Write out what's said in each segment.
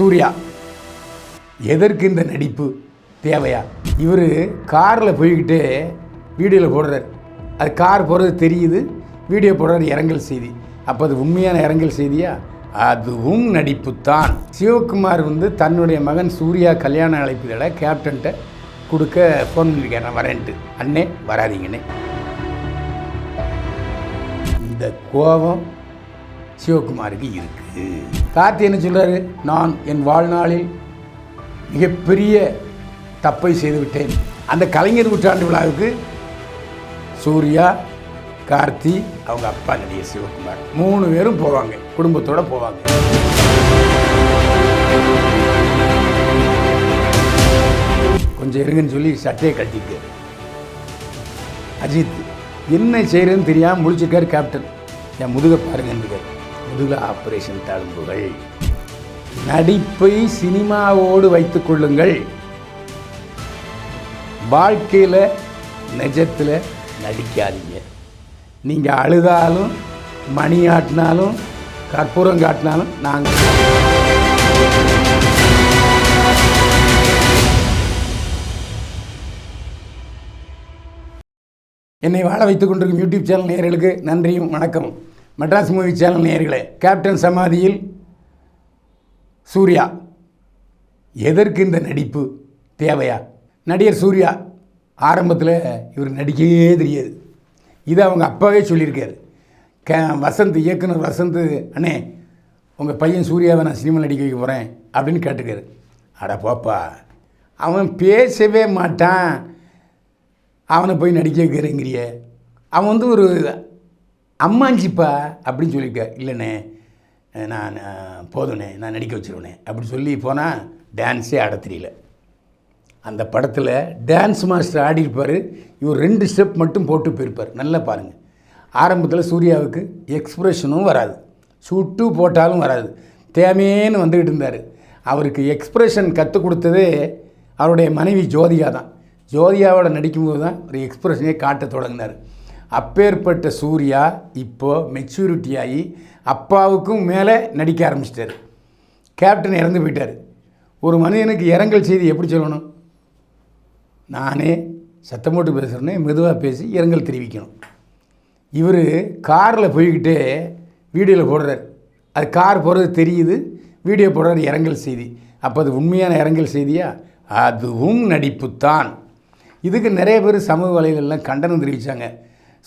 சூர்யா எதற்கு இந்த நடிப்பு தேவையா? இவர் காரில் போய்கிட்டு வீடியோவில் போடுறார். அது கார் போகிறது தெரியுது வீடியோ போடுறாரு இரங்கல் செய்தி. அப்போ அது உண்மையான இரங்கல் செய்தியா? அதுவும் நடிப்பு தான் சிவகுமார் வந்து தன்னுடைய மகன் சூர்யா கல்யாண அழைப்புகளை கேப்டன்ட்ட கொடுக்க ஃபோன் பண்ணியிருக்கேன் நான் வரேன்ட்டு. அண்ணே வராதீங்கண்ணே. இந்த கோபம் சிவகுமாருக்கு இருக்குது கார்த்தி என்ன சொல்கிறாரு நான் என் வாழ்நாளில் மிகப்பெரிய தப்பை செய்துவிட்டேன். அந்த கலைஞர் நூற்றாண்டு விழாவுக்கு சூர்யா கார்த்தி அவங்க அப்பா நடிகர் சிவகுமார் மூணு பேரும் போவாங்க. குடும்பத்தோடு போவாங்க. கொஞ்சம் இருங்கன்னு சொல்லி சட்டையை கட்டிட்டு அஜித் என்ன செய்கிறேன்னு தெரியாமல் முழிச்சிருக்காரு கேப்டன் என் முதுக பாருங்க முதுக ஆப்ரேஷன் தழும்புகள். நடிப்பை சினிமாவோடு வைத்துக் கொள்ளுங்கள். வாழ்க்கையில் நிஜத்தில் நடிக்காதீங்க. நீங்கள் அழுதாலும் மணி ஆட்டினாலும் கற்பூரம் காட்டினாலும் நாங்கள் என்னை வாழ வைத்துக் கொண்டிருக்கும் யூடியூப் சேனல் நேயர்களுக்கு நன்றியும் வணக்கம் மெட்ராஸ் மூவி சேனல் நேயர்களே கேப்டன் சமாதியில் சூர்யா. எதற்கு இந்த நடிப்பு தேவையா? நடிகர் சூர்யா ஆரம்பத்தில் இவர் நடிக்கவே தெரியாது. இது அவங்க அப்பாவே சொல்லியிருக்காரு. கே வசந்த் இயக்குனர் வசந்த் அண்ணே உங்கள் பையன் சூர்யாவை நான் சினிமா நடிக்க வைக்க போகிறேன் அப்படின்னு கேட்டிருக்காரு. அட போப்பா அவன் பேசவே மாட்டான். அவனை போய் நடிக்க வைக்கிறேங்கிறிய. அவன் வந்து ஒரு அம்மாஞ்சிப்பா அப்படின்னு சொல்லியிருக்க. இல்லைண்ணே நான் போதுண்ணே நான் நடிக்க வச்சிருவேனே அப்படி சொல்லி போனால் டான்ஸே ஆட தெரியல. அந்த படத்தில் டான்ஸ் மாஸ்டர் ஆடியிருப்பார். இவர் ரெண்டு ஸ்டெப் மட்டும் போட்டு போயிருப்பார். நல்லா பாருங்கள் ஆரம்பத்தில் சூர்யாவுக்கு எக்ஸ்ப்ரெஷனும் வராது. சுட்டு போட்டாலும் வராது. தேமேன்னு வந்துக்கிட்டு இருந்தார். அவருக்கு எக்ஸ்ப்ரெஷன் கற்றுக் கொடுத்ததே அவருடைய மனைவி ஜோதிகா தான். ஜோதிகாவோட நடிக்கும்போது தான் ஒரு எக்ஸ்ப்ரெஷனே காட்ட தொடங்கினார். அப்பேற்பட்ட சூர்யா இப்போது மெச்சூரிட்டி ஆகி அப்பாவுக்கும் மேலே நடிக்க ஆரம்பிச்சிட்டாரு. கேப்டன் இறந்து போயிட்டார். ஒரு மனிதனுக்கு இரங்கல் செய்தி எப்படி சொல்லணும்? நானே சத்தம் போட்டு பேசுகிறேனே மெதுவாக பேசி இரங்கல் தெரிவிக்கணும். இவர் காரில் போய்கிட்டே வீடியோவில் போடுறார். அது கார் போகிறது தெரியுது வீடியோ போடுறார் இரங்கல் செய்தி. அப்போ அது உண்மையான இரங்கல் செய்தியா? அதுவும் நடிப்புத்தான். இதுக்கு நிறைய பேர் சமூக வலைகள்லாம் கண்டனம் தெரிவித்தாங்க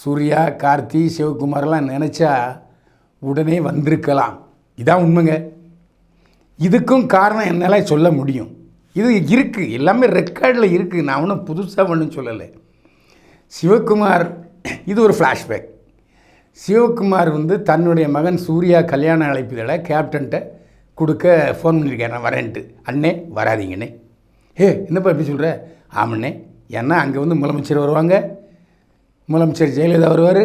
சூர்யா கார்த்தி சிவகுமார்லாம் நினச்சா உடனே வந்திருக்கலாம். இதான் உண்மைங்க. இதுக்கும் காரணம் என்னால் சொல்ல முடியும். இது இருக்குது எல்லாமே ரெக்கார்டில் இருக்குது நான் ஒன்றும் புதுசாக ஒன்றும் சொல்லலை. சிவகுமார் இது ஒரு ஃப்ளாஷ்பேக் சிவகுமார் வந்து தன்னுடைய மகன் சூர்யா கல்யாண அழைப்புதலை கேப்டன்ட்ட கொடுக்க ஃபோன் பண்ணியிருக்கேன் நான் வரேன்ட்டு. அண்ணே வராதீங்கண்ணே. ஏ என்னப்பா எப்படி சொல்கிற ஆமண்ணே. ஏன்னா அங்கே வந்து முதலமைச்சர் வருவாங்க. முதலமைச்சர் ஜெயலலிதா வருவார்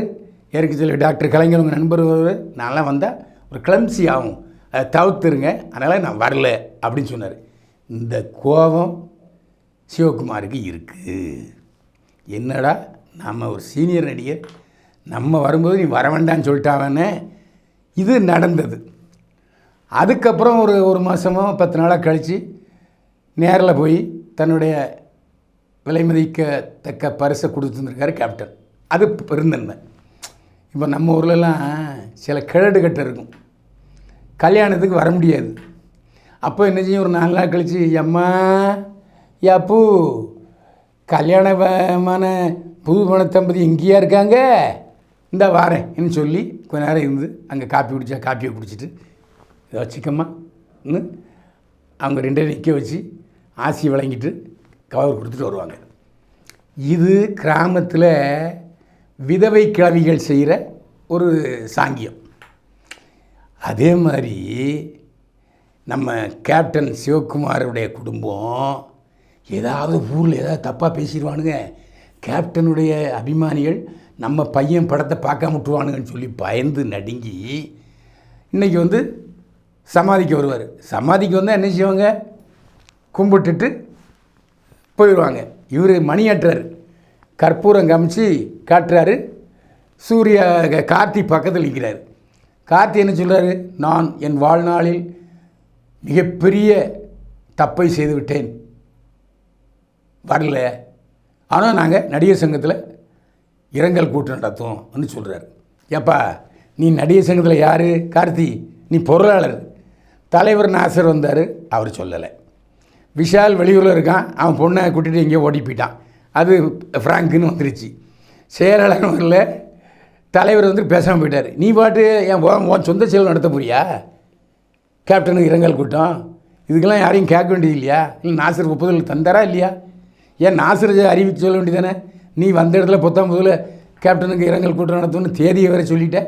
இயற்கை செல்வி டாக்டர் கலைஞர் உங்கள் நண்பர் வருவார். நான்லாம் வந்தால் ஒரு கிளம்சி ஆகும். அதை தவிர்த்துருங்க. அதனால் நான் வரல அப்படின்னு சொன்னார். இந்த கோபம் சிவகுமாருக்கு இருக்குது என்னடா நம்ம ஒரு சீனியர் நடிகர் நம்ம வரும்போது நீ வர வேண்டான்னு சொல்லிட்டாவனே இது நடந்தது. அதுக்கப்புறம் ஒரு ஒரு மாதமோ பத்து நாளாக கழித்து நேரில் போய் தன்னுடைய விலை மதிக்கத்தக்க பரிசை கொடுத்துருந்துருக்காரு கேப்டன் அது பெருந்தன்மை. இப்போ நம்ம ஊர்லலாம் சில கிழடு கட்டு இருக்கும். கல்யாணத்துக்கு வர முடியாது. அப்போ என்ன செய்யும்? ஒரு நாலு நாள் கழித்து அம்மா யாப்பு கல்யாணமான புது மண தம்பதி இங்கேயா இருக்காங்க இந்த வாரேன்னு சொல்லி கொஞ்ச நேரம் இருந்து அங்கே காப்பி குடித்தா காப்பியை குடிச்சிட்டு இதை வச்சுக்கம்மான்னு அவங்க ரெண்டு பேரும் நிற்க வச்சு ஆசி வழங்கிட்டு கவர் கொடுத்துட்டு வருவாங்க இது கிராமத்தில் விதவை கிழவிகள் செய்கிற ஒரு சாங்கியம். அதே மாதிரி நம்ம கேப்டன் சிவகுமாருடைய குடும்பம் ஏதாவது ஊரில் ஏதாவது தப்பாக பேசிடுவானுங்க. கேப்டனுடைய அபிமானிகள் நம்ம பையன் படத்தை பார்க்காம விட்டுருவானுங்கன்னு சொல்லி பயந்து நடுங்கி இன்றைக்கி வந்து சமாதிக்கு வருவார். சமாதிக்கு வந்தால் என்ன செய்வாங்க? கும்பிட்டுட்டு போயிடுவாங்க. இவர் மணியாட்டுறாரு. கற்பூரம் கமிச்சு காட்டுறாரு. சூரிய கார்த்தி பக்கத்தில் நிற்கிறாரு கார்த்தி என்ன சொல்கிறாரு நான் என் வாழ்நாளில் மிகப்பெரிய தப்பை செய்துவிட்டேன். வரல. ஆனால் நாங்கள் நடிகர் சங்கத்தில் இரங்கல் கூட்டம் நடத்துவோம்னு சொல்கிறார் ஏப்பா நீ நடிகர் சங்கத்தில் யார்? கார்த்தி நீ பொருளாளர். தலைவர் நாசர் வந்தார். அவர் சொல்லலை. விஷால் வெளியூரில் இருக்கான். அவன் பொண்ணை கூட்டிகிட்டு எங்கேயோ ஓடி போயிட்டான். அது ஃப்ராங்க்குன்னு வந்துருச்சு. செயலாளர் வரல. தலைவர் வந்து பேசாமல் போயிட்டார். நீ பாட்டு என் உன் சொந்த செயல் நடத்த போறியா? கேப்டனுக்கு இரங்கல் கூட்டம். இதுக்கெல்லாம் யாரையும் கேட்க வேண்டியது இல்லையா? இல்லை நாசர் ஒப்புதல் தந்தாரா இல்லையா? ஏன் நாசர் அறிவித்து சொல்ல வேண்டியதானே நீ வந்த இடத்துல பத்தொம்பதுல கேப்டனுக்கு இரங்கல் கூட்டம் நடத்தணும்னு தேதியை வரை சொல்லிட்டேன்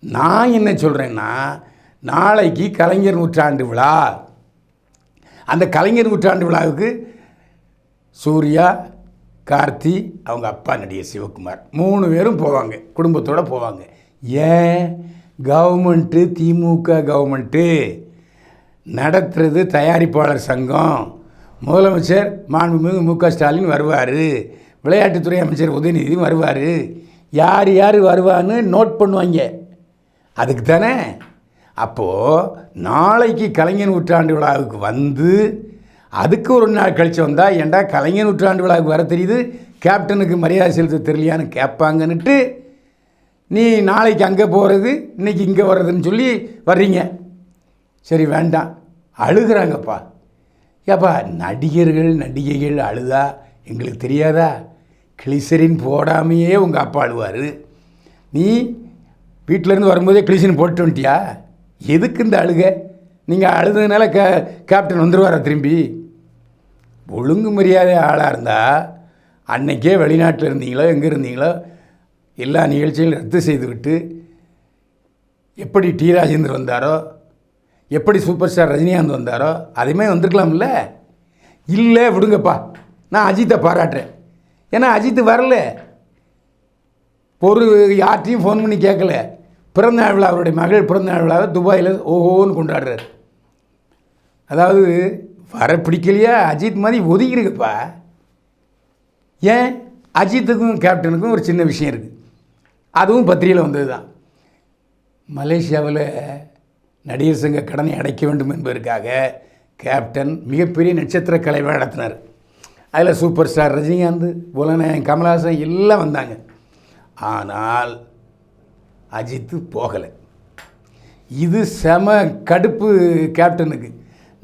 நான் என்ன சொல்கிறேன்னா நாளைக்கு கலைஞர் நூற்றாண்டு விழா. அந்த கலைஞர் நூற்றாண்டு விழாவுக்கு சூர்யா கார்த்தி அவங்க அப்பா நடிகர் சிவகுமார். மூணு பேரும் போவாங்க. குடும்பத்தோடு போவாங்க. ஏன்? கவர்மெண்ட்டு திமுக கவர்மெண்ட்டு நடத்துறது தயாரிப்பாளர் சங்கம். முதலமைச்சர் மாண்புமிகு மு க ஸ்டாலின் வருவார். விளையாட்டுத்துறை அமைச்சர் உதயநிதி வருவார். யார் யார் வருவான்னு நோட் பண்ணுவாங்க. அதுக்கு தானே? அப்போது நாளைக்கு கலைஞர் நூற்றாண்டு விழாவுக்கு வந்து அதுக்கு ஒரு நாள் கழித்து வந்தால் ஏன்டா கலைஞர் நூற்றாண்டு விழாவுக்கு வர தெரியுது? கேப்டனுக்கு மரியாதை செலுத்த தெரியலையான்னு கேட்பாங்கன்னுட்டு நீ நாளைக்கு அங்கே போகிறது இன்னைக்கு இங்கே வர்றதுன்னு சொல்லி வர்றீங்க. சரி வேண்டாம். அழுகிறாங்கப்பா. ஏப்பா நடிகர்கள் நடிகைகள் அழுதா? எங்களுக்கு தெரியாதா? கிளிசரின் போடாமையே உங்கள் அப்பா அழுவார். நீ வீட்டிலேருந்து வரும்போதே கிளிசரின் போட்டு வந்துட்டியா? எதுக்கு இந்த அழுக? நீங்கள் அழுதுனால கே கேப்டன் வந்துடுவாரா திரும்பி? ஒழுங்கு மரியாதை ஆளாக இருந்தால் அன்னைக்கே வெளிநாட்டில் இருந்தீங்களோ எங்கே இருந்தீங்களோ எல்லா நிகழ்ச்சிகளும் ரத்து செய்துவிட்டு எப்படி டி ராஜேந்தர் வந்தாரோ எப்படி சூப்பர் ஸ்டார் ரஜினிகாந்த் வந்தாரோ அதையுமே வந்திருக்கலாம்ல? இல்லை விடுங்கப்பா. நான் அஜித்தை பாராட்டுறேன். ஏன்னா அஜித்து வரல. ஒரு யார்ட்டையும் ஃபோன் பண்ணி கேட்கல. பிறந்தநாள் விழா அவருடைய மகள் பிறந்தநாள் விழாவை துபாயில் ஓஹோன்னு கொண்டாடுறாரு. அதாவது வர பிடிக்கலையா? அஜித் மாதிரி ஒதுங்கிருக்குப்பா ஏன்? அஜித்துக்கும் கேப்டனுக்கும் ஒரு சின்ன விஷயம் இருக்குது அதுவும் பத்திரிகையில் வந்தது தான் மலேசியாவில் நடிகர் சங்க கடனை அடைக்க வேண்டும் என்பதற்காக கேப்டன் மிகப்பெரிய நட்சத்திர கலைவை நடத்தினார். அதில் சூப்பர் ஸ்டார் ரஜினிகாந்த் புலநாயகன் கமல்ஹாசன் எல்லாம் வந்தாங்க. ஆனால் அஜித்து போகலை. இது செம கடுப்பு கேப்டனுக்கு.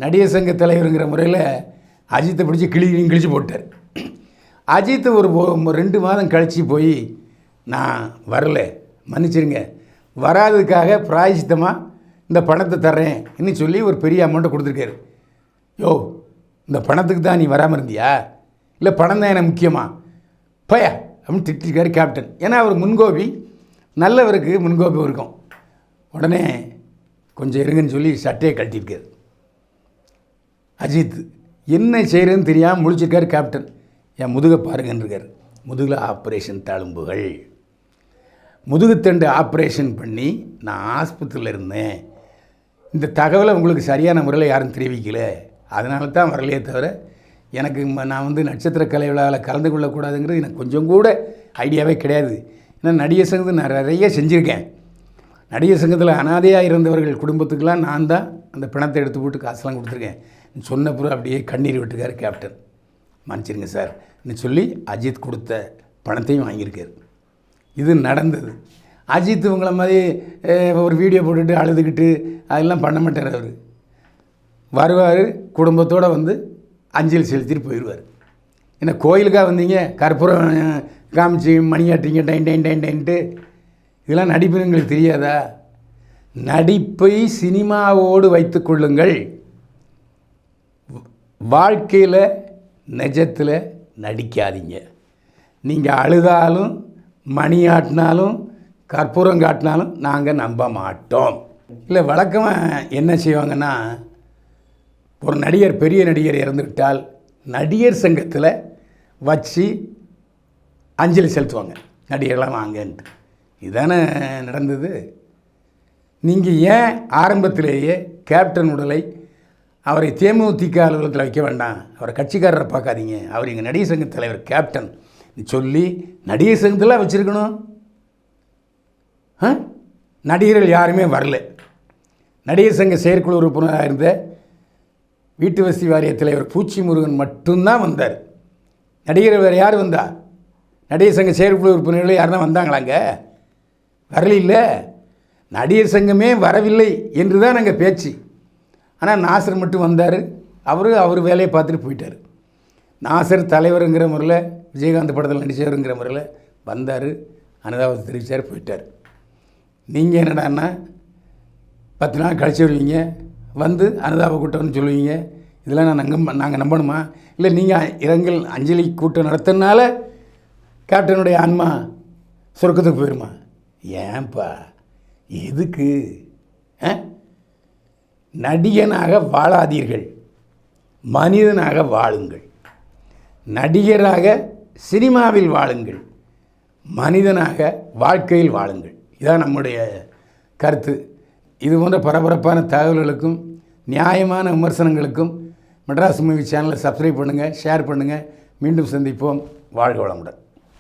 நடிகர் சங்க தலைவருங்கிற முறையில் அஜித்தை பிடிச்சி கிளி கிழிச்சு போட்டார். அஜித் ஒரு ரெண்டு மாதம் கழித்து போய் நான் வரல மன்னிச்சிருங்க. வராததுக்காக பிராயசித்தமாக இந்த பணத்தை தர்றேன் இன்னும் சொல்லி ஒரு பெரிய அமௌண்ட்டை கொடுத்துருக்காரு. யோ இந்த பணத்துக்கு தான் நீ வராமல் இருந்தியா? இல்லை பணம் தான் எனக்கு முக்கியமா? பய அப்படின்னு திட்டிருக்காரு கேப்டன் ஏன்னா அவர் முன்கோபி நல்லவருக்கு முன்கோபி இருக்கும். உடனே கொஞ்சம் இருங்கன்னு சொல்லி சட்டையை கழட்டியிருக்காரு. அஜித் என்ன செய்கிறேன்னு தெரியாமல் முழிச்சிருக்கார் கேப்டன் என் முதுகை பாருங்கன்றிருக்கார் முதுகில் ஆப்ரேஷன் தழும்புகள். முதுகுத்தண்டு ஆப்ரேஷன் பண்ணி நான் ஆஸ்பத்திரியில் இருந்தேன். இந்த தகவலை உங்களுக்கு சரியான முறையில் யாரும் தெரிவிக்கல. அதனால தான் வரலையே தவிர எனக்கு நான் வந்து நட்சத்திர கலை விழாவில் கலந்து கொள்ளக்கூடாதுங்கிறது எனக்கு கொஞ்சம் கூட ஐடியாவே கிடையாது. ஏன்னா நடிகர் சங்கத்தை நான் நிறைய செஞ்சுருக்கேன். நடிகர் சங்கத்தில் அனாதையாக இருந்தவர்கள் குடும்பத்துக்கெலாம் நான் தான் அந்த பிணத்தை எடுத்து போட்டு காசெல்லாம் கொடுத்துருக்கேன். சொன்ன பிறகு அப்படியே கண்ணீர் விட்டுருக்கார் கேப்டன் மன்னிச்சிருங்க சார் ன்னு சொல்லி அஜித் கொடுத்த பணத்தையும் வாங்கியிருக்காரு. இது நடந்தது. அஜித் உங்களை மாதிரி ஒரு வீடியோ போட்டுட்டு அழுதுகிட்டு அதெல்லாம் பண்ண மாட்டார் அவர். வருவார் குடும்பத்தோடு வந்து அஞ்சலி செலுத்திட்டு போயிடுவார் என்ன கோயிலுக்காக வந்தீங்க? கற்பூரம் காமிச்சி காமிச்சு மணியாட்டிங்க டைன் டைன் டைன் டைன்ட்டு. இதெல்லாம் நடிப்புன்னு எங்களுக்கு தெரியாதா? நடிப்பை சினிமாவோடு வைத்துக்கொள்ளுங்கள் வாழ்க்கையில் நிஜத்தில் நடிக்காதீங்க. நீங்கள் அழுதாலும் மணி ஆட்டினாலும் கற்பூரம் காட்டினாலும் நாங்கள் நம்ப மாட்டோம். இல்லை வழக்கமாக என்ன செய்வாங்கன்னா ஒரு நடிகர் பெரிய நடிகர் இறந்துவிட்டால் நடிகர் சங்கத்தில் வச்சு அஞ்சலி செலுத்துவாங்க. நடிகர்லாம் வாங்கன்ட்டு. இதானே நடந்தது. நீங்கள் ஏன் ஆரம்பத்திலேயே கேப்டன் உடலை அவரை தேமுதிக அலுவலகத்தில் வைக்க வேண்டாம். அவரை கட்சிக்காரரை பார்க்காதீங்க. அவர் எங்கள் நடிகர் சங்க தலைவர் கேப்டன் சொல்லி நடிகர் சங்கத்தில் வச்சுருக்கணும். ஆ நடிகர்கள் யாருமே வரல. நடிகர் சங்க செயற்குழு உறுப்பினராக இருந்த வீட்டு வசதி வாரிய தலைவர் பூச்சி முருகன் மட்டும்தான் வந்தார். நடிகர் வேறு யார் வந்தா? நடிகர் சங்க செயற்குழு உறுப்பினர்கள் யாருன்னா வந்தாங்களாங்க வரல நடிகர் சங்கமே வரவில்லை என்று தான் நாங்கள் பேச்சு. ஆனால் நாசர் மட்டும் வந்தார். அவர் அவர் வேலையை பார்த்துட்டு போயிட்டார். நாசர் தலைவருங்கிற முறையில் விஜயகாந்த் படத்தில் நடித்தவருங்கிற முறையில் வந்தார். அனுதாபத்தை தெரிவித்தார் போயிட்டார். நீங்கள் என்னடான்னா பத்து நாள் கழிச்சு வருவீங்க. வந்து அனுதாப கூட்டம்னு சொல்லுவீங்க. இதெல்லாம் நான் நம்ப நாங்கள் நம்பணுமா? இல்லை நீங்கள் இரங்கல் அஞ்சலி கூட்டம் நடத்தினால கேப்டனுடைய ஆன்மா சொர்க்கத்துக்கு போயிடுமா ஏன்பா? எதுக்கு? நடிகனாக வாழாதீர்கள். மனிதனாக வாழுங்கள். நடிகராக சினிமாவில் வாழுங்கள். மனிதனாக வாழ்க்கையில் வாழுங்கள். இதான் நம்முடைய கருத்து. இது போன்ற பரபரப்பான தகவல்களுக்கும் நியாயமான விமர்சனங்களுக்கும் மெட்ராஸ் மூவி சேனலை சப்ஸ்கிரைப் பண்ணுங்கள் ஷேர் பண்ணுங்கள் மீண்டும் சந்திப்போம். வாழ்க வளமுடன்.